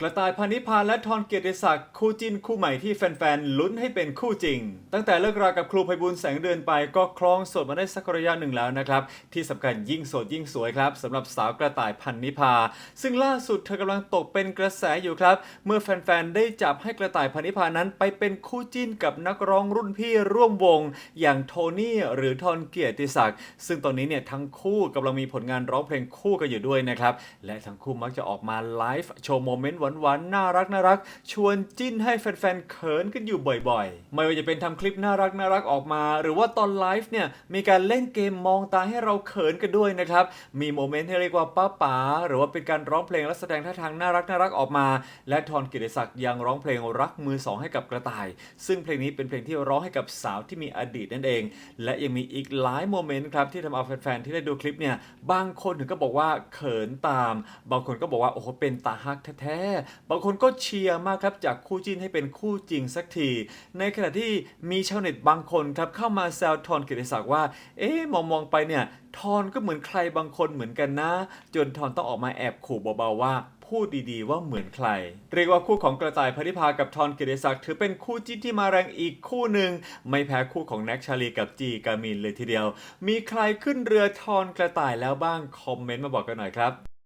กระต่ายพานิพาและทอนเกียรติศักดิ์คู่จิ้นคู่ใหม่ที่แฟนๆ ลุ้นให้เป็นคู่จริง ตั้งแต่เลิกรากับครูไพบุญแสงเดือนไปก็ครองโสดมาได้สักระยะหนึ่งแล้วนะครับ ที่สำคัญยิ่งโสดยิ่งสวยครับสำหรับสาวกระต่ายพันนิพา ซึ่งล่าสุดเธอกำลังตกเป็นกระแสอยู่ครับ เมื่อแฟนๆ ได้จับให้กระต่ายพันนิพานั้น ไปเป็นคู่จิ้นกับนักร้องรุ่นพี่ร่วมวง อย่างโทนี่หรือทอนเกียรติศักดิ์ซึ่งตอนนี้เนี่ยทั้งคู่กำลังมีผลงานร้องเพลงคู่กันอยู่ด้วยนะครับและทั้งคู่มักจะออกมาไลฟ์โชว์โมเมนต์หวานๆน่ารักน่ารักชวนจิ้นให้แฟนๆเขินกันอยู่บ่อยๆ ไม่ว่าจะเป็นทำคลิปน่ารักน่ารักออกมา หรือว่าตอนไลฟ์เนี่ยมีการเล่นเกมมองตาให้เราเขินกันด้วยนะครับมีโมเมนต์ที่เรียกว่าป้าป๋าหรือว่าเป็นการร้องเพลงและแสดงท่าทางน่ารักน่ารักออกมา และทอนกิติศักดิ์ยังร้องเพลงรักมือสองให้กับกระต่าย ซึ่งเพลงนี้เป็นเพลงที่ร้องให้กับสาวที่มีอดีตนั่นเอง และยังมีอีกหลายโมเมนต์ครับที่ทำเอาแฟนๆที่ได้ดูคลิปเนี่ยบางคนถึงก็บอกว่าเขินตาม บางคนก็บอกว่าโอ้โหเป็นตาฮักแท้ๆบางคนก็เชียร์มากครับจากคู่จิ้นให้เป็นคู่จริงสักที ในขณะที่มีชาวเน็ตบางคนครับเข้ามาแซวทอนกิติศักดิ์ว่า เอ๊ะมองมองไปเนี่ยทอนก็เหมือนใครบางคนเหมือนกันนะ จนทอนต้องออกมาแอบขู่เบาๆว่าพูดดีๆว่าเหมือนใคร เรียกว่าคู่ของกระต่ายพนิพากับทอนกิติศักดิ์ถือเป็นคู่จิ้นที่มาแรงอีกคู่หนึ่งไม่แพ้คู่ของแน็กชาลีกับจีกามินเลยทีเดียว มีใครขึ้นเรือทอนกระต่ายแล้วบ้างคอมเมนต์มาบอกกันหน่อยครับ